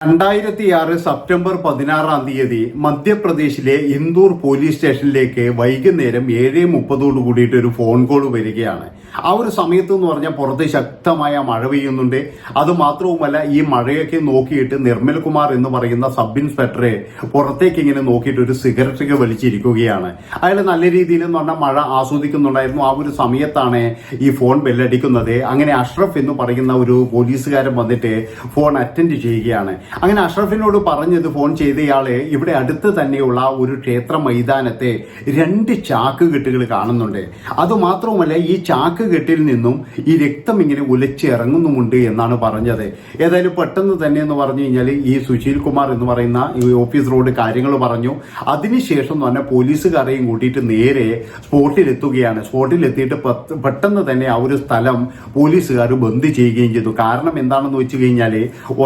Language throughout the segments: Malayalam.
രണ്ടായിരത്തി ആറ് സെപ്റ്റംബർ പതിനാറാം തീയതി മധ്യപ്രദേശിലെ ഇന്തൂർ പോലീസ് സ്റ്റേഷനിലേക്ക് വൈകുന്നേരം ഏഴ് മുപ്പതോട് കൂടിയിട്ട് ഒരു ഫോൺ കോൾ വരികയാണ്. ആ ഒരു സമയത്ത് എന്ന് പറഞ്ഞാൽ പുറത്ത് ശക്തമായ മഴ പെയ്യുന്നുണ്ട്. അത് മാത്രവുമല്ല ഈ മഴയൊക്കെ നോക്കിയിട്ട് നിർമ്മൽ കുമാർ എന്ന് പറയുന്ന സബ് ഇൻസ്പെക്ടറെ പുറത്തേക്ക് ഇങ്ങനെ നോക്കിയിട്ട് ഒരു സിഗരറ്റ് ഒക്കെ വലിച്ചിരിക്കുകയാണ്. അയാൾ നല്ല രീതിയിൽ എന്ന് പറഞ്ഞാൽ മഴ ആസ്വദിക്കുന്നുണ്ടായിരുന്നു. ആ ഒരു സമയത്താണ് ഈ ഫോൺ ബെല്ലടിക്കുന്നത്. അങ്ങനെ അഷ്റഫ് എന്ന് പറയുന്ന ഒരു പോലീസുകാരൻ വന്നിട്ട് ഫോൺ അറ്റൻഡ് ചെയ്യുകയാണ്. അങ്ങനെ അഷ്റഫിനോട് പറഞ്ഞത് ഫോൺ ചെയ്തയാൾ ഇവിടെ അടുത്ത് തന്നെയുള്ള ഒരു ക്ഷേത്ര മൈതാനത്തെ രണ്ട് ചാക്ക് കെട്ടുകൾ കാണുന്നുണ്ട്. അതുമാത്രവുമല്ല ഈ ചാക്ക് കെട്ടിൽ നിന്നും ഈ രക്തം ഇങ്ങനെ ഉലച്ചിറങ്ങുന്നുമുണ്ട് എന്നാണ് പറഞ്ഞത്. ഏതായാലും പെട്ടെന്ന് തന്നെ എന്ന് പറഞ്ഞു കഴിഞ്ഞാൽ ഈ സുശീൽ കുമാർ എന്ന് പറയുന്ന ഈ ഓഫീസ് റോഡ് കാര്യങ്ങൾ പറഞ്ഞു. അതിനുശേഷം എന്ന് പറഞ്ഞാൽ പോലീസുകാരെയും കൂട്ടിയിട്ട് നേരെ സ്പോട്ടിലെത്തുകയാണ്. സ്പോട്ടിലെത്തിയിട്ട് പെട്ടെന്ന് തന്നെ ആ ഒരു സ്ഥലം പോലീസുകാർ ബന്ദ് ചെയ്യുകയും ചെയ്തു. കാരണം എന്താണെന്ന് വെച്ച് കഴിഞ്ഞാൽ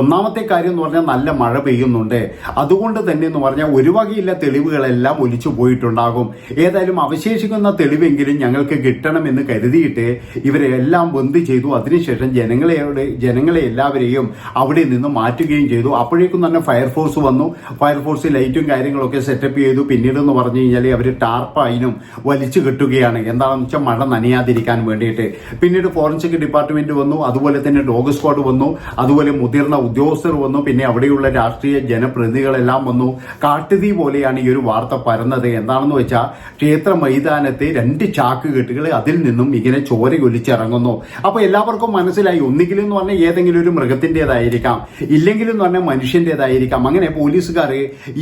ഒന്നാമത്തെ കാര്യം എന്ന് പറഞ്ഞാൽ നല്ല മഴ പെയ്യുന്നുണ്ട്. അതുകൊണ്ട് തന്നെ എന്ന് പറഞ്ഞാൽ ഒരു വകയില്ല തെളിവുകളെല്ലാം ഒലിച്ചു പോയിട്ടുണ്ടാകും. ഏതായാലും അവശേഷിക്കുന്ന തെളിവെങ്കിലും ഞങ്ങൾക്ക് കിട്ടണമെന്ന് കരുതിയിട്ട് ഇവരെ എല്ലാം ബന്ദ് ചെയ്തു. അതിനുശേഷം ജനങ്ങളെ ജനങ്ങളെ എല്ലാവരെയും അവിടെ നിന്ന് മാറ്റുകയും ചെയ്തു. അപ്പോഴേക്കും തന്നെ ഫയർഫോഴ്സ് വന്നു. ഫയർഫോഴ്സ് ലൈറ്റും കാര്യങ്ങളൊക്കെ സെറ്റപ്പ് ചെയ്തു. പിന്നീട് എന്ന് പറഞ്ഞു കഴിഞ്ഞാൽ അവർ ടാർപ്പായിനും വലിച്ചു കെട്ടുകയാണ്. എന്താണെന്ന് വെച്ചാൽ മഴ നനയാതിരിക്കാൻ വേണ്ടിയിട്ട്. പിന്നീട് ഫോറൻസിക് ഡിപ്പാർട്ട്മെന്റ് വന്നു. അതുപോലെ തന്നെ ഡോഗ് സ്ക്വാഡ് വന്നു. അതുപോലെ മുതിർന്ന ഉദ്യോഗസ്ഥർ വന്നു. പിന്നെ അവിടെയുള്ള രാഷ്ട്രീയ ജനപ്രതിനിധികളെല്ലാം വന്നു. കാട്ടുതീ പോലെയാണ് ഈ ഒരു വാർത്ത പരന്നത്. എന്താണെന്ന് വെച്ചാൽ ക്ഷേത്ര മൈതാനത്തെ രണ്ട് ചാക്ക് കെട്ടുകൾ അതിൽ നിന്നും ഇങ്ങനെ ചോര ഒലിച്ചിറങ്ങുന്നു അപ്പൊ എല്ലാവർക്കും മനസ്സിലായി. ഒന്നുകിലും എന്ന് പറഞ്ഞാൽ ഏതെങ്കിലും ഒരു മൃഗത്തിന്റെതായിരിക്കാം. ഇല്ലെങ്കിലും എന്ന് പറഞ്ഞാൽ മനുഷ്യന്റെതായിരിക്കാം. അങ്ങനെ പോലീസുകാർ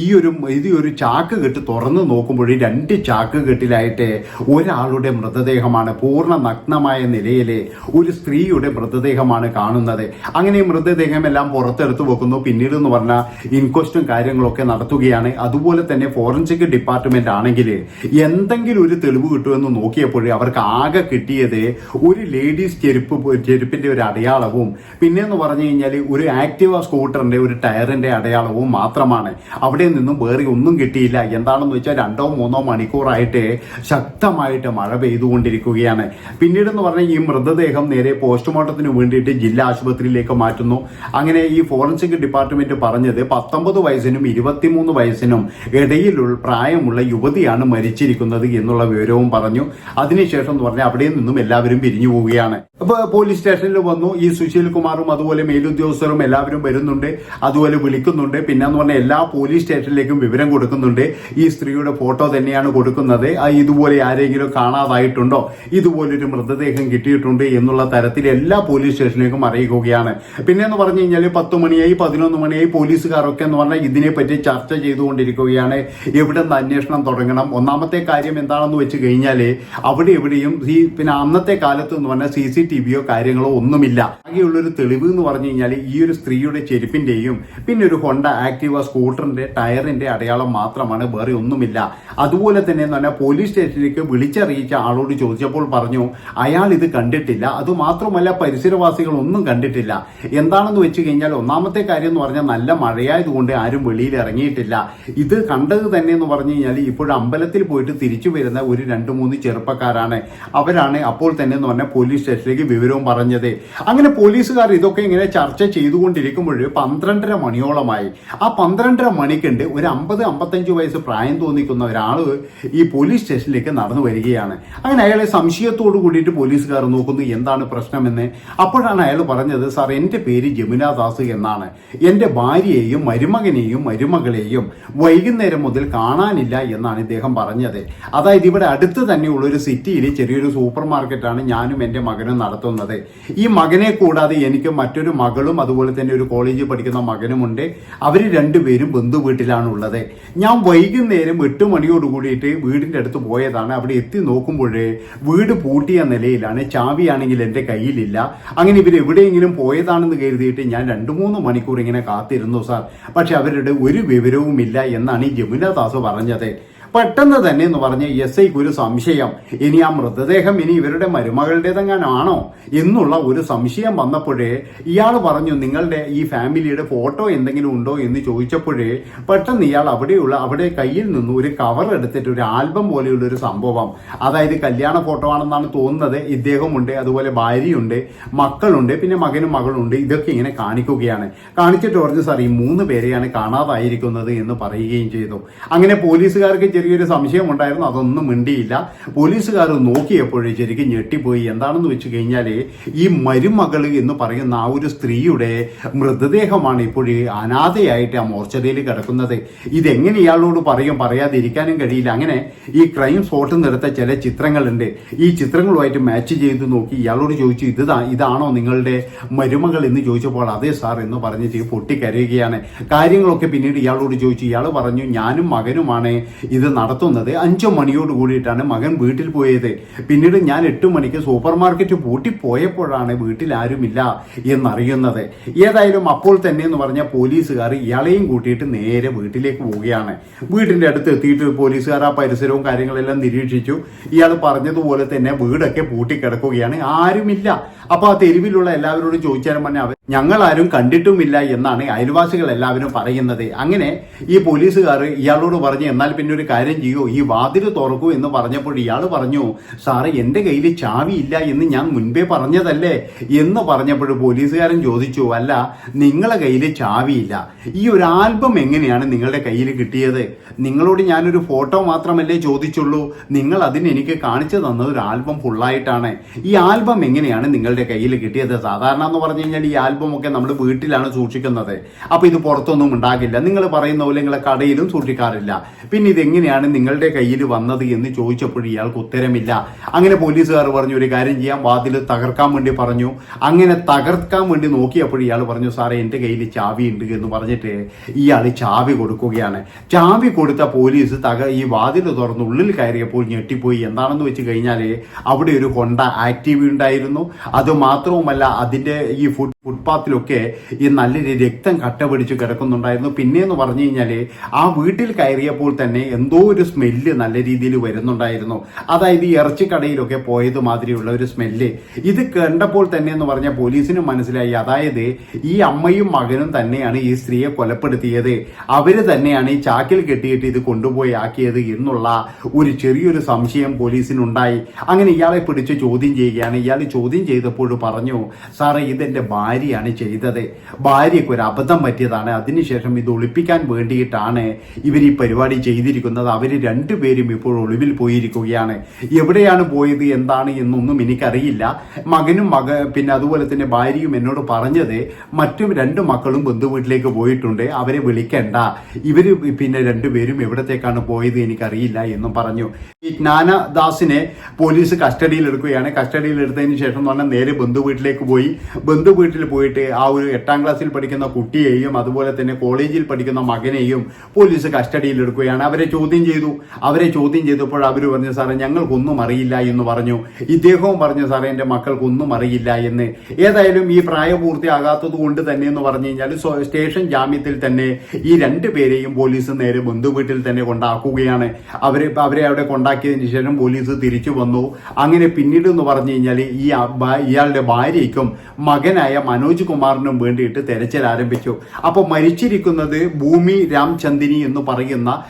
ഈ ഒരു ഇത് ഒരു ചാക്ക് കെട്ട് തുറന്ന് നോക്കുമ്പോൾ രണ്ട് ചാക്ക് കെട്ടിലായിട്ട് ഒരാളുടെ മൃതദേഹമാണ് പൂർണ നഗ്നമായ നിലയിൽ ഒരു സ്ത്രീയുടെ മൃതദേഹമാണ് കാണുന്നത്. അങ്ങനെ മൃതദേഹം എല്ലാം പുറത്തെടുത്ത് വെക്കുന്നു. പിന്നീട് എന്ന് പറഞ്ഞാൽ ഇൻക്വസ്റ്റും കാര്യങ്ങളൊക്കെ നടത്തുകയാണ്. അതുപോലെ തന്നെ ഫോറൻസിക് ഡിപ്പാർട്ട്മെന്റ് ആണെങ്കിൽ എന്തെങ്കിലും ഒരു തെളിവ് കിട്ടുമെന്ന് നോക്കിയപ്പോൾ അവർക്ക് ആകെ കിട്ടിയത് ഒരു ലേഡീസ് ചെരുപ്പ് ചെരുപ്പിന്റെ ഒരു അടയാളവും പിന്നെയെന്ന് പറഞ്ഞു കഴിഞ്ഞാൽ ഒരു ആക്റ്റീവ സ്കൂട്ടറിന്റെ ഒരു ടയറിന്റെ അടയാളവും മാത്രമാണ്. അവിടെ നിന്നും വേറെ ഒന്നും കിട്ടിയില്ല. എന്താണെന്ന് വെച്ചാൽ രണ്ടോ മൂന്നോ മണിക്കൂറായിട്ട് ശക്തമായിട്ട് മഴ പെയ്തുകൊണ്ടിരിക്കുകയാണ്. പിന്നീട് എന്ന് പറഞ്ഞാൽ ഈ മൃതദേഹം നേരെ പോസ്റ്റ്മോർട്ടത്തിന് വേണ്ടിയിട്ട് ജില്ലാ ആശുപത്രിയിലേക്ക് മാറ്റുന്നു. അങ്ങനെ ഈ ഫോറൻസിക് ഡിപ്പാർട്ട്മെന്റ് പറഞ്ഞത് പത്തൊമ്പത് വയസ്സിനും ഇരുപത്തിമൂന്ന് വയസ്സിനും ഇടയിലുള്ള പ്രായമുള്ള യുവതിയാണ് മരിച്ചിരിക്കുന്നത് എന്നുള്ള വിവരവും പറഞ്ഞു. അതിനുശേഷം എന്ന് പറഞ്ഞാൽ അവിടെ നിന്നും എല്ലാവരും പിരിഞ്ഞു പോവുകയാണ്. അപ്പൊ പോലീസ് സ്റ്റേഷനിൽ വന്നു. ഈ സുശീൽ കുമാറും അതുപോലെ മേലുദ്യോഗസ്ഥരും എല്ലാവരും വരുന്നുണ്ട്. അതുപോലെ വിളിക്കുന്നുണ്ട്. പിന്നെ എന്ന് പറഞ്ഞാൽ എല്ലാ പോലീസ് സ്റ്റേഷനിലേക്കും വിവരം കൊടുക്കുന്നുണ്ട്. ഈ സ്ത്രീയുടെ ഫോട്ടോ തന്നെയാണ് കൊടുക്കുന്നത്. ഇതുപോലെ ആരെങ്കിലും കാണാതായിട്ടുണ്ടോ? ഇതുപോലൊരു മൃതദേഹം കിട്ടിയിട്ടുണ്ട് എന്നുള്ള തരത്തിൽ എല്ലാ പോലീസ് സ്റ്റേഷനിലേക്കും അറിയിക്കുകയാണ്. പിന്നെ എന്ന് പറഞ്ഞു കഴിഞ്ഞാൽ പത്ത് മണിയായി പതിനൊന്ന് മണിയായി പോലീസുകാരൊക്കെ എന്ന് പറഞ്ഞാൽ ഇതിനെപ്പറ്റി ചർച്ച ചെയ്തുകൊണ്ടിരിക്കുകയാണ്. എവിടെ നിന്ന് അന്വേഷണം തുടങ്ങണം? ഒന്നാമത്തെ കാര്യം എന്താണെന്ന് വെച്ച് കഴിഞ്ഞാൽ അവിടെ എവിടെയും ഈ പിന്നെ അന്നത്തെ കാലത്ത് എന്ന് പറഞ്ഞാൽ സി സി ടി വിയോ കാര്യങ്ങളോ ഒന്നുമില്ല. ആകെയുള്ളൊരു തെളിവ് എന്ന് പറഞ്ഞു കഴിഞ്ഞാൽ ഈ ഒരു സ്ത്രീയുടെ ചെരുപ്പിന്റെയും പിന്നെ ഒരു ഹൊണ്ട ആക്റ്റീവ സ്കൂട്ടറിന്റെ ടയറിന്റെ അടയാളം മാത്രമാണ് വേറെ ഒന്നുമില്ല. അതുപോലെ തന്നെ എന്ന് പറഞ്ഞാൽ പോലീസ് സ്റ്റേഷനിലേക്ക് വിളിച്ചറിയിച്ച ആളോട് ചോദിച്ചപ്പോൾ പറഞ്ഞു അയാൾ ഇത് കണ്ടിട്ടില്ല. അതുമാത്രമല്ല പരിസരവാസികൾ ഒന്നും കണ്ടിട്ടില്ല. എന്താണെന്ന് വെച്ച് കഴിഞ്ഞാൽ ഒന്നാമത്തെ കാര്യം എന്ന് പറഞ്ഞാൽ നല്ല മഴയായതുകൊണ്ട് ആരും വെളിയിൽ ഇറങ്ങിയിട്ടില്ല. ഇത് കണ്ടത് തന്നെ എന്ന് പറഞ്ഞു കഴിഞ്ഞാൽ ഇപ്പോഴും അമ്പലത്തിൽ പോയിട്ട് തിരിച്ചു വരുന്ന ഒരു രണ്ട് മൂന്ന് ചെറുപ്പക്കാരാണ്. അവരാണ് അപ്പോൾ തന്നെ എന്ന് പറഞ്ഞാൽ പോലീസ് സ്റ്റേഷനിലേക്ക് വിവരവും പറഞ്ഞത്. അങ്ങനെ പോലീസുകാർ ഇതൊക്കെ ഇങ്ങനെ ചർച്ച ചെയ്തുകൊണ്ടിരിക്കുമ്പോൾ പന്ത്രണ്ടര മണിയോളമായി. ആ പന്ത്രണ്ടര മണിക്കുണ്ട് ഒരു അമ്പത് അമ്പത്തഞ്ച് വയസ്സ് പ്രായം തോന്നിക്കുന്ന ഒരാൾ ഈ പോലീസ് സ്റ്റേഷനിലേക്ക് നടന്നു വരികയാണ്. അങ്ങനെ അയാളെ സംശയത്തോടു കൂടിയിട്ട് പോലീസുകാർ നോക്കുന്നു എന്താണ് പ്രശ്നമെന്ന്? അപ്പോഴാണ് അയാൾ പറഞ്ഞത് സാർ എന്റെ പേര് ജമുന ദാസ് എന്നാണ്. എന്റെ ഭാര്യയെയും മരുമകനെയും മരുമകളെയും വൈകുന്നേരം മുതൽ കാണാനില്ല എന്നാണ് ഇദ്ദേഹം പറഞ്ഞത്. അതായത് ഇവിടെ അടുത്ത് തന്നെയുള്ള ഒരു സിറ്റിയിൽ ചെറിയൊരു സൂപ്പർ മാർക്കറ്റാണ് ഞാനും എന്റെ മകനും നടത്തുന്നത്. ഈ മകനെ കൂടാതെ എനിക്ക് മറ്റൊരു മകളും അതുപോലെ തന്നെ ഒരു കോളേജിൽ പഠിക്കുന്ന മകനുമുണ്ട്. അവർ രണ്ടുപേരും ബന്ധു വീട്ടിലാണ് ഉള്ളത്. ഞാൻ വൈകുന്നേരം എട്ട് മണിയോട് കൂടിയിട്ട് വീടിന്റെ അടുത്ത് പോയതാണ്. അവിടെ എത്തി നോക്കുമ്പോഴേ വീട് പൂട്ടിയ നിലയിലാണ്. ചാവിയാണെങ്കിൽ എന്റെ കയ്യിലില്ല. അങ്ങനെ ഇവർ എവിടെയെങ്കിലും പോയതാണെന്ന് കരുതിയിട്ട് ഞാൻ രണ്ട് മൂന്ന് മണിക്കൂർ ഇങ്ങനെ കാത്തിരുന്നു സാർ. പക്ഷെ അവരുടെ ഒരു വിവരവുമില്ല എന്നാണ് ഈ ജമുന ദാസ് പറഞ്ഞത്. പെട്ടെന്ന് തന്നെ എന്ന് പറഞ്ഞ് എസ് ഐക്ക് ഒരു സംശയം. ഇനി ആ മൃതദേഹം ഇനി ഇവരുടെ മരുമകളുടേതെങ്ങാനാണോ എന്നുള്ള ഒരു സംശയം വന്നപ്പോഴേ ഇയാൾ പറഞ്ഞു നിങ്ങളുടെ ഈ ഫാമിലിയുടെ ഫോട്ടോ എന്തെങ്കിലും ഉണ്ടോ? എന്ന് ചോദിച്ചപ്പോഴേ പെട്ടെന്ന് ഇയാൾ അവിടെയുള്ള അവിടെ കയ്യിൽ നിന്ന് ഒരു കവർ എടുത്തിട്ട് ഒരു ആൽബം പോലെയുള്ള ഒരു സംഭവം. അതായത് കല്യാണ ഫോട്ടോ ആണെന്നാണ് തോന്നുന്നത്. ഇദ്ദേഹമുണ്ട് അതുപോലെ ഭാര്യയുണ്ട് മക്കളുണ്ട് പിന്നെ മകനും മകളുണ്ട്. ഇതൊക്കെ ഇങ്ങനെ കാണിക്കുകയാണ്. കാണിച്ചിട്ട് പറഞ്ഞു സാർ ഈ മൂന്ന് പേരെയാണ് കാണാതായിരിക്കുന്നത് എന്ന് പറയുകയും ചെയ്തു. അങ്ങനെ പോലീസുകാർക്ക് ചെറിയൊരു സംശയം ഉണ്ടായിരുന്നു അതൊന്നും മിണ്ടിയില്ല. പോലീസുകാർ നോക്കിയപ്പോഴേ ശരിക്കും ഞെട്ടിപ്പോയി. എന്താണെന്ന് വെച്ച് കഴിഞ്ഞാൽ ഈ മരുമകൾ എന്ന് പറയുന്ന ആ ഒരു സ്ത്രീയുടെ മൃതദേഹമാണ് ഇപ്പോഴേ അനാഥയായിട്ട് ആ മോർച്ചറിയിൽ കിടക്കുന്നത്. ഇതെങ്ങനെ ഇയാളോട് പറയും? പറയാതിരിക്കാനും കഴിയില്ല. അങ്ങനെ ഈ ക്രൈം സ്പോട്ടിൽ നിന്നെടുത്ത ചില ചിത്രങ്ങളുണ്ട്. ഈ ചിത്രങ്ങളുമായിട്ട് മാച്ച് ചെയ്ത് നോക്കി ഇയാളോട് ചോദിച്ചു ഇത് ഇതാണോ നിങ്ങളുടെ മരുമകൾ? എന്ന് ചോദിച്ചപ്പോൾ അതേ സാർ എന്ന് പറഞ്ഞിട്ട് പൊട്ടിക്കരയുകയാണ്. കാര്യങ്ങളൊക്കെ പിന്നീട് ഇയാളോട് ചോദിച്ചു. ഇയാൾ പറഞ്ഞു ഞാനും മകനുമാണ്. ഇത് നടത്തുന്നത് അഞ്ചു മണിയോട് കൂടിയിട്ടാണ് മകൻ വീട്ടിൽ പോയത്. പിന്നീട് ഞാൻ എട്ട് മണിക്ക് സൂപ്പർ മാർക്കറ്റ് പൂട്ടിപ്പോയപ്പോഴാണ് വീട്ടിൽ ആരുമില്ല എന്നറിയുന്നത്. ഏതായാലും അപ്പോൾ തന്നെ എന്ന് പറഞ്ഞ പോലീസുകാർ ഇയാളെയും കൂട്ടിയിട്ട് നേരെ വീട്ടിലേക്ക് പോവുകയാണ്. വീടിന്റെ അടുത്ത് എത്തിയിട്ട് പോലീസുകാർ ആ പരിസരവും കാര്യങ്ങളെല്ലാം നിരീക്ഷിച്ചു. ഇയാൾ പറഞ്ഞതുപോലെ തന്നെ വീടൊക്കെ പൂട്ടിക്കിടക്കുകയാണ്. ആരുമില്ല. അപ്പോൾ ആ തെരുവിലുള്ള എല്ലാവരോടും ചോദിച്ചാലും പറഞ്ഞാൽ അവർ ഞങ്ങൾ ആരും കണ്ടിട്ടുമില്ല എന്നാണ് അയൽവാസികൾ എല്ലാവരും പറയുന്നത്. അങ്ങനെ ഈ പോലീസുകാർ ഇയാളോട് പറഞ്ഞ് എന്നാൽ പിന്നെ ഒരു കാര്യം ചെയ്യൂ ഈ വാതിൽ തുറക്കൂ എന്ന് പറഞ്ഞപ്പോൾ ഇയാൾ പറഞ്ഞു സാറ് എന്റെ കയ്യിൽ ചാവിയില്ല എന്ന് ഞാൻ മുൻപേ പറഞ്ഞതല്ലേ? എന്ന് പറഞ്ഞപ്പോൾ പോലീസുകാരൻ ചോദിച്ചു അല്ല നിങ്ങളെ കയ്യിൽ ചാവിയില്ല. ഈ ഒരു ആൽബം എങ്ങനെയാണ് നിങ്ങളുടെ കയ്യിൽ കിട്ടിയത്? നിങ്ങളോട് ഞാനൊരു ഫോട്ടോ മാത്രമല്ലേ ചോദിച്ചുള്ളൂ. നിങ്ങൾ അതിന് എനിക്ക് കാണിച്ചു തന്നത് ഒരു ആൽബം ഫുള്ളായിട്ടാണ്. ഈ ആൽബം എങ്ങനെയാണ് നിങ്ങളുടെ കയ്യിൽ കിട്ടിയത്? സാധാരണ എന്ന് പറഞ്ഞു കഴിഞ്ഞാൽ ഈ ആൽബം ഒക്കെ നമ്മൾ വീട്ടിലാണ് സൂക്ഷിക്കുന്നത്. അപ്പോൾ ഇത് പുറത്തൊന്നും ഉണ്ടാകില്ല. നിങ്ങൾ പറയുന്ന പോലെ നിങ്ങളെ കടയിലും സൂക്ഷിക്കാറില്ല. പിന്നെ ഇത് എങ്ങനെയാണ് നിങ്ങളുടെ കയ്യിൽ വന്നത് എന്ന് ചോദിച്ചപ്പോൾ ഇയാൾക്ക് ഉത്തരമില്ല. അങ്ങനെ പോലീസുകാർ പറഞ്ഞു ഒരു കാര്യം ചെയ്യാം വാതിൽ തകർക്കാൻ വേണ്ടി പറഞ്ഞു. അങ്ങനെ തകർക്കാൻ വേണ്ടി നോക്കിയപ്പോൾ ഇയാൾ പറഞ്ഞു സാറേ എന്റെ കയ്യിൽ ചാവി ഉണ്ട് എന്ന് പറഞ്ഞിട്ട് ഇയാൾ ചാവി കൊടുക്കുകയാണ്. ചാവി കൊടുത്ത പോലീസ് തക ഈ വാതിൽ തുറന്ന് ഉള്ളിൽ കയറിയപ്പോൾ ഞെട്ടിപ്പോയി. എന്താണെന്ന് വെച്ച് കഴിഞ്ഞാൽ അവിടെ ഒരു കൊണ്ട ആക്റ്റീവ് ഉണ്ടായിരുന്നു. അത് മാത്രവുമല്ല അതിന്റെ ഈ ഫുഡ് ഫുട്പാത്തിലൊക്കെ ഈ നല്ലൊരു രക്തം കട്ട പിടിച്ച് കിടക്കുന്നുണ്ടായിരുന്നു. പിന്നെയെന്ന് പറഞ്ഞു കഴിഞ്ഞാൽ ആ വീട്ടിൽ കയറിയപ്പോൾ തന്നെ എന്തോ ഒരു സ്മെല്ല് നല്ല രീതിയിൽ വരുന്നുണ്ടായിരുന്നു. അതായത് ഈ ഇറച്ചിക്കടയിലൊക്കെ പോയത് മാതിരിയുള്ള ഒരു സ്മെല്ല് ഇത് കണ്ടപ്പോൾ തന്നെ എന്ന് പറഞ്ഞ പോലീസിന് മനസ്സിലായി. അതായത് ഈ അമ്മയും മകനും തന്നെയാണ് ഈ സ്ത്രീയെ കൊലപ്പെടുത്തിയത്. അവർ തന്നെയാണ് ഈ ചാക്കിൽ കെട്ടിയിട്ട് ഇത് കൊണ്ടുപോയി ആക്കിയത് എന്നുള്ള ഒരു ചെറിയൊരു സംശയം പോലീസിനുണ്ടായി. അങ്ങനെ ഇയാളെ പിടിച്ച് ചോദ്യം ചെയ്യുകയാണ്. ഇയാൾ ചോദ്യം ചെയ്തപ്പോൾ പറഞ്ഞു സാറേ ഇതെന്റെ ഭാര്യയാണ് ചെയ്തത്. ഭാര്യയ്ക്ക് ഒരു അബദ്ധം പറ്റിയതാണ്. അതിനുശേഷം ഇത് ഒളിപ്പിക്കാൻ വേണ്ടിയിട്ടാണ് ഇവർ ഈ പരിപാടി ചെയ്തിരിക്കുന്നത്. അവർ രണ്ടുപേരും ഇപ്പോൾ ഒളിവിൽ പോയിരിക്കുകയാണ്. എവിടെയാണ് പോയത് എന്താണ് എന്നൊന്നും എനിക്കറിയില്ല. മകനും മക പിന്നെ അതുപോലെ തന്നെ ഭാര്യയും എന്നോട് പറഞ്ഞത് മറ്റും രണ്ട് മക്കളും ബന്ധുവീട്ടിലേക്ക് പോയിട്ടുണ്ട് അവരെ വിളിക്കണ്ട. ഇവർ പിന്നെ രണ്ടുപേരും എവിടത്തേക്കാണ് പോയത് എനിക്കറിയില്ല എന്നും പറഞ്ഞു. ഈ ജ്ഞാനദാസിനെ പോലീസ് കസ്റ്റഡിയിൽ എടുക്കുകയാണ് കസ്റ്റഡിയിൽ എടുത്തതിന് ശേഷം എന്ന് പറഞ്ഞാൽ നേരെ ബന്ധുവീട്ടിലേക്ക് പോയി. ബന്ധുവീട്ടിൽ പോയിട്ട് ആ ഒരു എട്ടാം ക്ലാസ്സിൽ പഠിക്കുന്ന കുട്ടിയെയും അതുപോലെ തന്നെ കോളേജിൽ പഠിക്കുന്ന മകനെയും പോലീസ് കസ്റ്റഡിയിൽ എടുക്കുകയാണ് അവരെ ചോദ്യം ചെയ്തു. അവരെ ചോദ്യം ചെയ്തപ്പോൾ അവർ പറഞ്ഞു സാറേ ഞങ്ങൾക്കൊന്നും അറിയില്ല എന്ന് പറഞ്ഞു. ഇദ്ദേഹവും പറഞ്ഞു സാറേ എന്റെ മക്കൾക്കൊന്നും അറിയില്ല എന്ന്. ഏതായാലും ഈ പ്രായപൂർത്തിയാകാത്തത് കൊണ്ട് തന്നെ എന്ന് പറഞ്ഞു കഴിഞ്ഞാൽ സ്റ്റേഷൻ ജാമ്യത്തിൽ തന്നെ ഈ രണ്ട് പേരെയും പോലീസ് നേരെ ബന്ധുവീട്ടിൽ തന്നെ കൊണ്ടാക്കുകയാണ്. അവരെ അവരെ അവിടെ കൊണ്ടാക്കിയതിന് ശേഷം പോലീസ് തിരിച്ചു വന്നു. അങ്ങനെ പിന്നീട് എന്ന് പറഞ്ഞു കഴിഞ്ഞാൽ ഈ ഇയാളുടെ ഭാര്യയ്ക്കും മകനായ മനോജ് കുമാറിനും വേണ്ടിയിട്ട് തെരച്ചിൽ ആരംഭിച്ചു. അപ്പോൾ മരിച്ചിരിക്കുന്നത് ഭൂമി രാംചന്ദിനി എന്ന് പറയുന്ന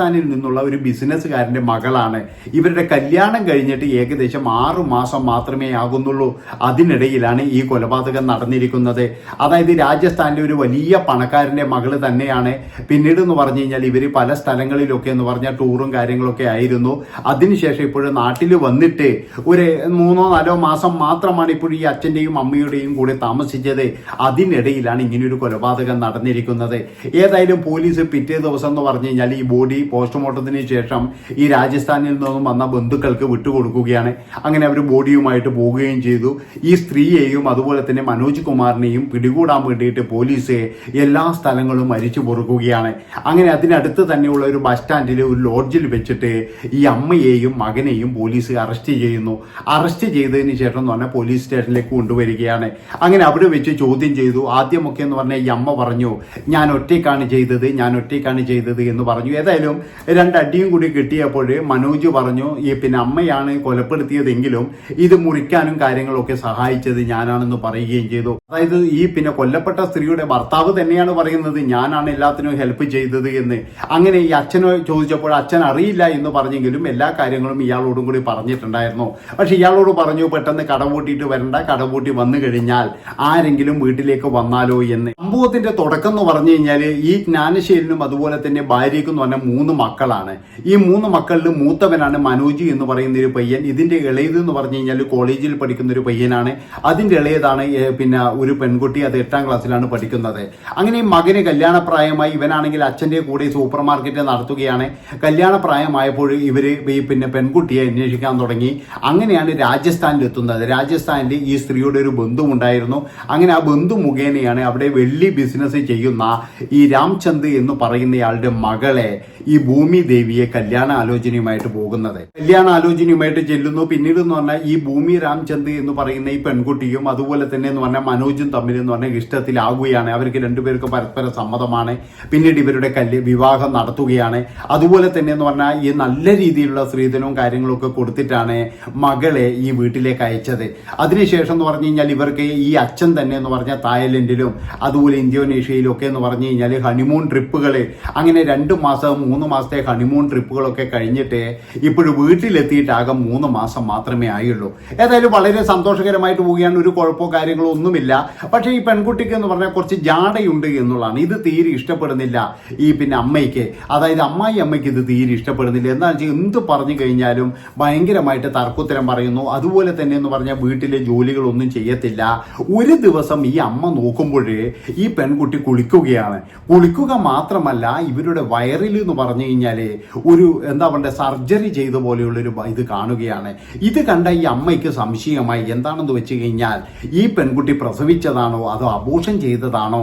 രാജസ്ഥാനിൽ നിന്നുള്ള ഒരു ബിസിനസ്സുകാരന്റെ മകളാണ്. ഇവരുടെ കല്യാണം കഴിഞ്ഞിട്ട് ഏകദേശം ആറു മാസം മാത്രമേ ആകുന്നുള്ളൂ. അതിനിടയിലാണ് ഈ കൊലപാതകം നടന്നിരിക്കുന്നത്. അതായത് രാജസ്ഥാനിലെ ഒരു വലിയ പണക്കാരന്റെ മകൾ തന്നെയാണ്. പിന്നീട് എന്ന് പറഞ്ഞു കഴിഞ്ഞാൽ ഇവർ പല സ്ഥലങ്ങളിലൊക്കെ എന്ന് പറഞ്ഞാൽ ടൂറും കാര്യങ്ങളൊക്കെ ആയിരുന്നു. അതിനുശേഷം ഇപ്പോഴും നാട്ടിൽ വന്നിട്ട് ഒരു മൂന്നോ നാലോ മാസം മാത്രമാണ് ഇപ്പോൾ ഈ അച്ഛന്റെയും അമ്മയുടെയും കൂടെ താമസിച്ചത്. അതിനിടയിലാണ് ഇങ്ങനെയൊരു കൊലപാതകം നടന്നിരിക്കുന്നത്. ഏതായാലും പോലീസ് പിറ്റേ ദിവസം എന്ന് പറഞ്ഞു കഴിഞ്ഞാൽ ഈ ബോഡി പോസ്റ്റ്മോർട്ടത്തിന് ശേഷം ഈ രാജസ്ഥാനിൽ നിന്നും വന്ന ബന്ധുക്കൾക്ക് വിട്ടുകൊടുക്കുകയാണ്. അങ്ങനെ അവർ ബോഡിയുമായിട്ട് പോവുകയും ചെയ്തു. ഈ സ്ത്രീയെയും അതുപോലെ തന്നെ മനോജ് കുമാറിനെയും പിടികൂടാൻ വേണ്ടിയിട്ട് പോലീസ് എല്ലാ സ്ഥലങ്ങളും മരിച്ചു പൊറുക്കുകയാണ്. അങ്ങനെ അതിനടുത്ത് തന്നെയുള്ള ഒരു ബസ് സ്റ്റാൻഡിൽ ഒരു ലോഡ്ജിൽ വെച്ചിട്ട് ഈ അമ്മയെയും മകനെയും പോലീസ് അറസ്റ്റ് ചെയ്യുന്നു. അറസ്റ്റ് ചെയ്തതിന് ശേഷം എന്ന് പറഞ്ഞാൽ പോലീസ് സ്റ്റേഷനിലേക്ക് കൊണ്ടുവരികയാണ്. അങ്ങനെ അവിടെ വെച്ച് ചോദ്യം ചെയ്തു. ആദ്യമൊക്കെ എന്ന് പറഞ്ഞാൽ ഈ അമ്മ പറഞ്ഞു ഞാൻ ഒറ്റയ്ക്കാണ് ചെയ്തത് ഞാൻ ഒറ്റയ്ക്കാണ് ചെയ്തത് എന്ന് പറഞ്ഞു. ഏതായാലും രണ്ടടിയും കൂടി കിട്ടിയപ്പോൾ മനോജ് പറഞ്ഞു ഈ പിന്നെ അമ്മയാണ് കൊലപ്പെടുത്തിയതെങ്കിലും ഇത് മുറിക്കാനും കാര്യങ്ങളൊക്കെ സഹായിച്ചത് ഞാനാണെന്ന് പറയുകയും ചെയ്തു. അതായത് ഈ പിന്നെ കൊല്ലപ്പെട്ട സ്ത്രീയുടെ ഭർത്താവ് തന്നെയാണ് പറയുന്നത് ഞാനാണ് എല്ലാത്തിനും ഹെൽപ്പ് ചെയ്തത് എന്ന്. അങ്ങനെ ഈ അച്ഛനോ ചോദിച്ചപ്പോൾ അച്ഛൻ അറിയില്ല എന്ന് പറഞ്ഞെങ്കിലും എല്ലാ കാര്യങ്ങളും ഇയാളോടും കൂടി പറഞ്ഞിട്ടുണ്ടായിരുന്നു. പക്ഷെ ഇയാളോട് പറഞ്ഞു പെട്ടെന്ന് കടപൂട്ടിയിട്ട് വരണ്ട കടപൂട്ടി വന്നു കഴിഞ്ഞാൽ ആരെങ്കിലും വീട്ടിലേക്ക് വന്നാലോ എന്ന്. സംഭവത്തിന്റെ തുടക്കം എന്ന് പറഞ്ഞു കഴിഞ്ഞാൽ ഈ ജ്ഞാനശീലനും അതുപോലെ തന്നെ ഭാര്യയ്ക്കും എന്ന് പറഞ്ഞാൽ മൂന്ന് മക്കളാണ്. ഈ മൂന്ന് മക്കളിൽ മൂത്തവനാണ് മനോജ് എന്ന് പറയുന്ന ഒരു പയ്യൻ. ഇതിന്റെ ഇളയത് എന്ന് പറഞ്ഞു കഴിഞ്ഞാൽ കോളേജിൽ പഠിക്കുന്ന ഒരു പയ്യനാണ്. അതിന്റെ ഇളയതാണ് പിന്നെ ഒരു പെൺകുട്ടി അത് എട്ടാം ക്ലാസ്സിലാണ് പഠിക്കുന്നത്. അങ്ങനെ മകന് കല്യാണപ്രായമായി ഇവനാണെങ്കിൽ അച്ഛന്റെ കൂടെ സൂപ്പർ മാർക്കറ്റ് നടത്തുകയാണ്. കല്യാണപ്രായമായപ്പോൾ ഇവർ ഈ പിന്നെ പെൺകുട്ടിയെ അന്വേഷിക്കാൻ തുടങ്ങി. അങ്ങനെയാണ് രാജസ്ഥാനിൽ എത്തുന്നത് രാജസ്ഥാനിൽ ഈ സ്ത്രീയുടെ ഒരു ബന്ധു ഉണ്ടായിരുന്നു അങ്ങനെ ആ ബന്ധു മുഖേനയാണ് അവിടെ വെള്ളി ബിസിനസ് ചെയ്യുന്ന ഈ രാംചന്ദ് എന്ന് പറയുന്നയാളുടെ മകളെ ഈ ഭൂമി ദേവിയെ കല്യാണ ആലോചനയുമായിട്ട് പോകുന്നത്. കല്യാണ ആലോചനയുമായിട്ട് ചെല്ലുന്നു. പിന്നീട് എന്ന് പറഞ്ഞാൽ ഈ ഭൂമി രാംചന്ദ് എന്ന് പറയുന്ന ഈ പെൺകുട്ടിയും അതുപോലെ തന്നെ എന്ന് പറഞ്ഞാൽ മനോജും തമ്മിൽ എന്ന് പറഞ്ഞാൽ ഇഷ്ടത്തിലാകുകയാണ് അവർക്ക് രണ്ടുപേർക്ക് പരസ്പര സമ്മതമാണ്. പിന്നീട് ഇവരുടെ കല്യ വിവാഹം നടത്തുകയാണ്. അതുപോലെ തന്നെ എന്ന് പറഞ്ഞാൽ ഈ നല്ല രീതിയിലുള്ള സ്ത്രീധനവും കാര്യങ്ങളൊക്കെ കൊടുത്തിട്ടാണ് മകളെ ഈ വീട്ടിലേക്ക് അയച്ചത്. അതിനുശേഷം എന്ന് പറഞ്ഞു കഴിഞ്ഞാൽ ഇവർക്ക് ഈ അച്ഛൻ തന്നെ എന്ന് പറഞ്ഞാൽ തായ്ലൻഡിലും അതുപോലെ ഇന്തോനേഷ്യയിലും ഒക്കെ എന്ന് പറഞ്ഞു കഴിഞ്ഞാൽ ഹണിമൂൺ ട്രിപ്പുകൾ അങ്ങനെ രണ്ട് മാസം മൂന്ന് മാസത്തെ ഹണിമൂൺ ട്രിപ്പുകളൊക്കെ കഴിഞ്ഞിട്ട് ഇപ്പോഴും വീട്ടിലെത്തിയിട്ടാകെ മൂന്ന് മാസം മാത്രമേ ആയുള്ളൂ. ഏതായാലും വളരെ സന്തോഷകരമായിട്ട് പോവുകയാണ്. ഒരു കുഴപ്പമോ കാര്യങ്ങളോ ഒന്നുമില്ല. പക്ഷേ ഈ പെൺകുട്ടിക്ക് എന്ന് പറഞ്ഞാൽ കുറച്ച് ജാടയുണ്ട് എന്നുള്ളതാണ്. ഇത് തീരെ ഇഷ്ടപ്പെടുന്നില്ല ഈ പിന്നെ അമ്മയ്ക്ക്. അതായത് അമ്മായി അമ്മയ്ക്ക് ഇത് തീരെ ഇഷ്ടപ്പെടുന്നില്ല. എന്താ വെച്ചാൽ എന്ത് പറഞ്ഞു കഴിഞ്ഞാലും ഭയങ്കരമായിട്ട് തർക്കുത്തരം പറയുന്നു. അതുപോലെ തന്നെ എന്ന് പറഞ്ഞാൽ വീട്ടിലെ ജോലികളൊന്നും ചെയ്യത്തില്ല. ഒരു ദിവസം ഈ അമ്മ നോക്കുമ്പോഴേ ഈ പെൺകുട്ടി കുളിക്കുകയാണ്. കുളിക്കുക മാത്രമല്ല ഇവരുടെ വയറിൽ എന്ന് പറഞ്ഞു കഴിഞ്ഞാൽ ഒരു എന്താ പറയുക സർജറി ചെയ്ത പോലെയുള്ളൊരു ഇത് കാണുകയാണ്. ഇത് കണ്ട ഈ അമ്മയ്ക്ക് സംശയമായി എന്താണെന്ന് വെച്ച് കഴിഞ്ഞാൽ ഈ പെൺകുട്ടി പ്രസവിച്ചതാണോ അതോ അബോഷൻ ചെയ്തതാണോ?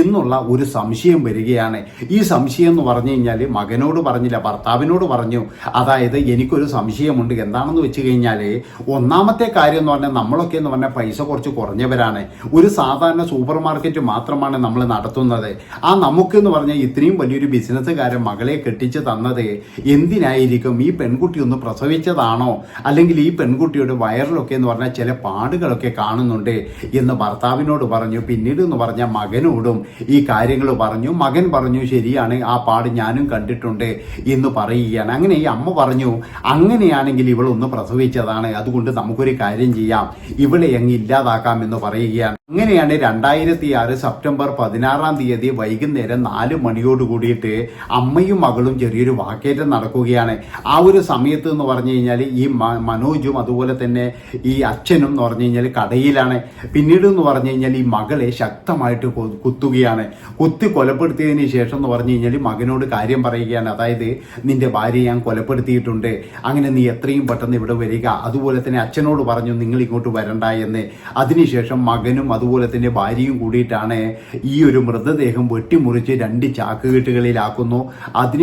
എന്നുള്ള ഒരു സംശയം വരികയാണ്. ഈ സംശയം എന്ന് പറഞ്ഞു കഴിഞ്ഞാൽ മകനോട് പറഞ്ഞില്ല ഭർത്താവിനോട് പറഞ്ഞു. അതായത് എനിക്കൊരു സംശയമുണ്ട്. എന്താണെന്ന് വെച്ച് കഴിഞ്ഞാൽ ഒന്നാമത്തെ കാര്യം എന്ന് പറഞ്ഞാൽ നമ്മളൊക്കെ എന്ന് പറഞ്ഞാൽ പൈസ കുറച്ച് കുറഞ്ഞവരാണ്. ഒരു സാധാരണ സൂപ്പർ മാർക്കറ്റ് മാത്രമാണ് നമ്മൾ നടത്തുന്നത്. ആ നമുക്ക് എന്ന് പറഞ്ഞാൽ ഇത്രയും വലിയൊരു ബിസിനസ്സുകാരൻ മകളെ കെട്ടിച്ച് തന്നത് എന്തിനായിരിക്കും? ഈ പെൺകുട്ടി ഒന്ന് പ്രസവിച്ചതാണോ? അല്ലെങ്കിൽ ഈ പെൺകുട്ടിയുടെ വയറിലൊക്കെ എന്ന് പറഞ്ഞാൽ ചില പാടുകളൊക്കെ കാണുന്നുണ്ട് എന്ന് ഭർത്താവിനോട് പറഞ്ഞു. പിന്നീട് എന്ന് പറഞ്ഞ മകനോടും ഈ കാര്യങ്ങൾ പറഞ്ഞു. മകൻ പറഞ്ഞു ശരിയാണ് ആ പാട് ഞാനും കണ്ടിട്ടുണ്ട് എന്ന് പറയുകയാണ്. അങ്ങനെ ഈ അമ്മ പറഞ്ഞു അങ്ങനെയാണെങ്കിൽ ഇവൾ ഒന്ന് പ്രസവിച്ചതാണ്. അതുകൊണ്ട് നമുക്കൊരു കാര്യം ചെയ്യാം. ഇവളെ അങ്ങ് ഇല്ലാതാക്കാം എന്ന് പറയുകയാണ്. അങ്ങനെയാണ് രണ്ടായിരത്തി ആറ് സെപ്റ്റംബർ പതിനാറാം തീയതി വൈകുന്നേരം നാല് മണിയോട് കൂടിയിട്ട് അമ്മയും മകളും ചെറിയൊരു വാക്കേറ്റം നടക്കുകയാണ്. ആ ഒരു സമയത്ത് എന്ന് പറഞ്ഞു കഴിഞ്ഞാൽ ഈ മനോജും അതുപോലെ തന്നെ ഈ അച്ഛനും എന്ന് പറഞ്ഞു കഴിഞ്ഞാൽ കടയിലാണ്. പിന്നീട് എന്ന് പറഞ്ഞു കഴിഞ്ഞാൽ ഈ മകളെ ശക്തമായിട്ട് കുത്തുകയാണ്. കുത്തി കൊലപ്പെടുത്തിയതിന് ശേഷം എന്ന് പറഞ്ഞു കഴിഞ്ഞാൽ മകനോട് കാര്യം പറയുകയാണ്. അതായത് നിന്റെ ഭാര്യയെ ഞാൻ കൊലപ്പെടുത്തിയിട്ടുണ്ട്. അങ്ങനെ നീ എത്രയും പെട്ടെന്ന് ഇവിടെ വരിക. അതുപോലെ തന്നെ അച്ഛനോട് പറഞ്ഞു നിങ്ങൾ ഇങ്ങോട്ട് വരണ്ട എന്ന്. അതിനുശേഷം മകനും അതുപോലെ തന്നെ ഭാര്യയും കൂടിയിട്ടാണ് ഈ ഒരു മൃതദേഹം വെട്ടിമുറിച്ച് രണ്ട് ചാക്കുകെട്ടുകളിലാക്കുന്നു.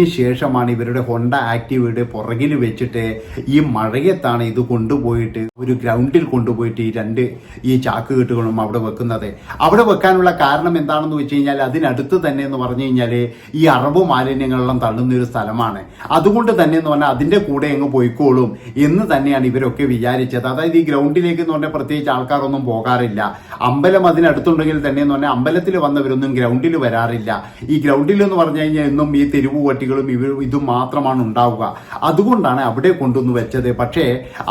അതിനുശേഷമാണ് ഇവരുടെ ഹൊണ്ട ആക്റ്റീവയുടെ പുറകിൽ വെച്ചിട്ട് ഈ മഴയത്താണ് ഇത് കൊണ്ടുപോയിട്ട് ഒരു ഗ്രൗണ്ടിൽ കൊണ്ടുപോയിട്ട് ഈ രണ്ട് ഈ ചാക്ക് കെട്ടുകളും അവിടെ വെക്കുന്നത്. അവിടെ വെക്കാനുള്ള കാരണം എന്താണെന്ന് വെച്ച് കഴിഞ്ഞാൽ അതിനടുത്ത് തന്നെ എന്ന് പറഞ്ഞു കഴിഞ്ഞാൽ ഈ അറബ് മാലിന്യങ്ങളെല്ലാം തള്ളുന്ന ഒരു സ്ഥലമാണ്. അതുകൊണ്ട് തന്നെ എന്ന് പറഞ്ഞാൽ അതിന്റെ കൂടെ അങ്ങ് പോയിക്കോളും എന്ന് തന്നെയാണ് ഇവരൊക്കെ വിചാരിച്ചത്. അതായത് ഈ ഗ്രൗണ്ടിലേക്ക് എന്ന് പറഞ്ഞാൽ പ്രത്യേകിച്ച് ആൾക്കാരൊന്നും പോകാറില്ല. അമ്പലം അതിനടുത്തുണ്ടെങ്കിൽ തന്നെ എന്ന് പറഞ്ഞാൽ അമ്പലത്തിൽ വന്നവരൊന്നും ഗ്രൗണ്ടിൽ വരാറില്ല. ഈ ഗ്രൗണ്ടിൽ എന്ന് പറഞ്ഞു കഴിഞ്ഞാൽ എന്നും ഈ തെരുവ് പട്ടികളും ഇവ ഇതും മാത്രമാണ് ഉണ്ടാവുക. അതുകൊണ്ടാണ് അവിടെ കൊണ്ടുവന്ന് വെച്ചത്. പക്ഷേ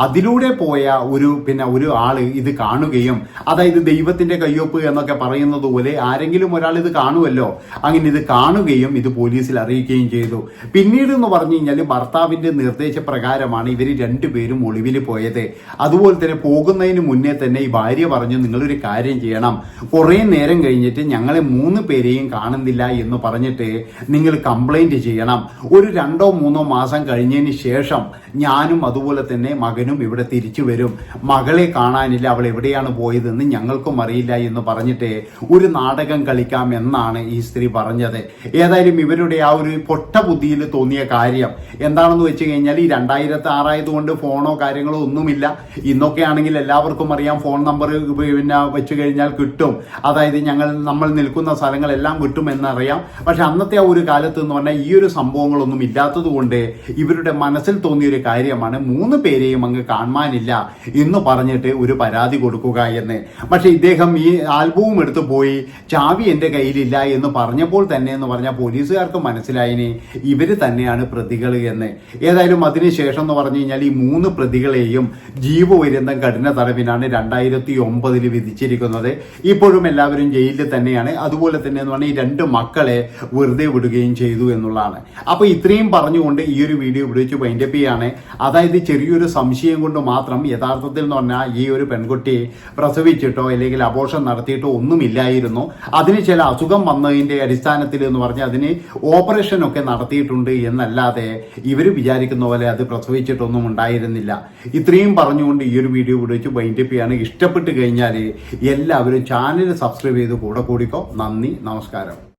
അതിലൂടെ പോയ ഒരു പിന്നെ ഒരു ആൾ ഇത് കാണുകയും അതായത് ദൈവത്തിന്റെ കയ്യൊപ്പ് എന്നൊക്കെ പറയുന്നത് പോലെ ആരെങ്കിലും ഒരാൾ ഇത് കാണുമല്ലോ അങ്ങനെ ഇത് കാണുകയും ഇത് പോലീസിൽ അറിയിക്കുകയും ചെയ്തു. പിന്നീട് എന്ന് പറഞ്ഞു കഴിഞ്ഞാൽ ഭർത്താവിന്റെ നിർദ്ദേശപ്രകാരമാണ് ഇവർ രണ്ടുപേരും ഒളിവിൽ പോയത്. അതുപോലെ തന്നെ പോകുന്നതിന് മുന്നേ തന്നെ ഈ ഭാര്യ പറഞ്ഞു നിങ്ങളൊരു കാര്യം ചെയ്യണം. കുറേ നേരം കഴിഞ്ഞിട്ട് ഞങ്ങളെ മൂന്ന് പേരെയും കാണുന്നില്ല എന്ന് പറഞ്ഞിട്ട് നിങ്ങൾ കംപ്ലൈന്റ് ചെയ്യണം. ഒരു രണ്ടോ മൂന്നോ മാസം കഴിഞ്ഞതിന് ശേഷം ഞാനും അതുപോലെ തന്നെ മകനും ഇവിടെ തിരിച്ചു വരും. മകളെ കാണാനില്ല അവൾ എവിടെയാണ് പോയതെന്ന് ഞങ്ങൾക്കും അറിയില്ല എന്ന് പറഞ്ഞിട്ട് ഒരു നാടകം കളിക്കാം എന്നാണ് ഈ സ്ത്രീ പറഞ്ഞത്. ഏതായാലും ഇവരുടെ ആ ഒരു പൊട്ട ബുദ്ധിയിൽ തോന്നിയ കാര്യം എന്താണെന്ന് വെച്ച് കഴിഞ്ഞാൽ ഈ രണ്ടായിരത്തി ആറായത് കൊണ്ട് ഫോണോ കാര്യങ്ങളോ ഒന്നുമില്ല. ഇന്നൊക്കെ ആണെങ്കിൽ എല്ലാവർക്കും അറിയാം ഫോൺ നമ്പർ പിന്നെ വെച്ച് കഴിഞ്ഞാൽ കിട്ടും. അതായത് ഞങ്ങൾ നമ്മൾ നിൽക്കുന്ന സ്ഥലങ്ങളെല്ലാം കിട്ടും എന്നറിയാം. പക്ഷെ അന്നത്തെ ആ ഒരു കാലത്ത് എന്ന് പറഞ്ഞാൽ ഈ ഒരു സംഭവങ്ങളൊന്നും ഇല്ലാത്തതുകൊണ്ട് ഇവരുടെ മനസ്സിൽ തോന്നിയൊരു കാര്യമാണ് മൂന്ന് പേരെയും അങ്ങ് കാണാനില്ല എന്ന് പറഞ്ഞിട്ട് ഒരു പരാതി കൊടുക്കുക എന്ന്. പക്ഷെ ഇദ്ദേഹം ഈ ആൽബവും എടുത്തു പോയി ചാവി എന്റെ കയ്യിലില്ല എന്ന് പറഞ്ഞപ്പോൾ തന്നെ എന്ന് പറഞ്ഞ പോലീസുകാർക്ക് മനസ്സിലായിനി ഇവർ തന്നെയാണ് പ്രതികൾ എന്ന്. ഏതായാലും അതിനുശേഷം എന്ന് പറഞ്ഞു കഴിഞ്ഞാൽ ഈ മൂന്ന് പ്രതികളെയും ജീവപര്യന്തം കഠിന തടവിനാണ് രണ്ടായിരത്തി ഒമ്പതിൽ വിധിച്ചിരിക്കുന്നത്. ഇപ്പോഴും എല്ലാവരും ജയിലിൽ തന്നെയാണ്. അതുപോലെ തന്നെ എന്ന് പറഞ്ഞാൽ ഈ രണ്ട് മക്കളെ വെറുതെ വിടുകയും ചെയ്തു എന്നുള്ളതാണ്. അപ്പൊ ഇത്രയും പറഞ്ഞുകൊണ്ട് ഈ ഒരു വീഡിയോ വെച്ച് വൈൻഡപ്പ് ചെയ്യാണ്. അതായത് ചെറിയൊരു സംശയം കൊണ്ട് മാത്രം യഥാർത്ഥത്തിൽ എന്ന് പറഞ്ഞാൽ ഈ ഒരു പെൺകുട്ടിയെ പ്രസവിച്ചിട്ടോ അല്ലെങ്കിൽ അബോഷം നടത്തിയിട്ടോ ഒന്നുമില്ലായിരുന്നു. അതിന് ചില അസുഖം വന്നതിന്റെ അടിസ്ഥാനത്തിൽ എന്ന് പറഞ്ഞാൽ അതിന് ഓപ്പറേഷൻ ഒക്കെ നടത്തിയിട്ടുണ്ട് എന്നല്ലാതെ ഇവർ വിചാരിക്കുന്ന പോലെ അത് പ്രസവിച്ചിട്ടൊന്നും ഉണ്ടായിരുന്നില്ല. ഇത്രയും പറഞ്ഞുകൊണ്ട് ഈ ഒരു വീഡിയോ വെച്ച് വൈൻഡപ്പ് ചെയ്യാണ്. ഇഷ്ടപ്പെട്ട് കഴിഞ്ഞാൽ എല്ലാവരും ചാനൽ സബ്സ്ക്രൈബ് ചെയ്ത് കൂടെ കൂടിക്കോ. നന്ദി നമസ്കാരം.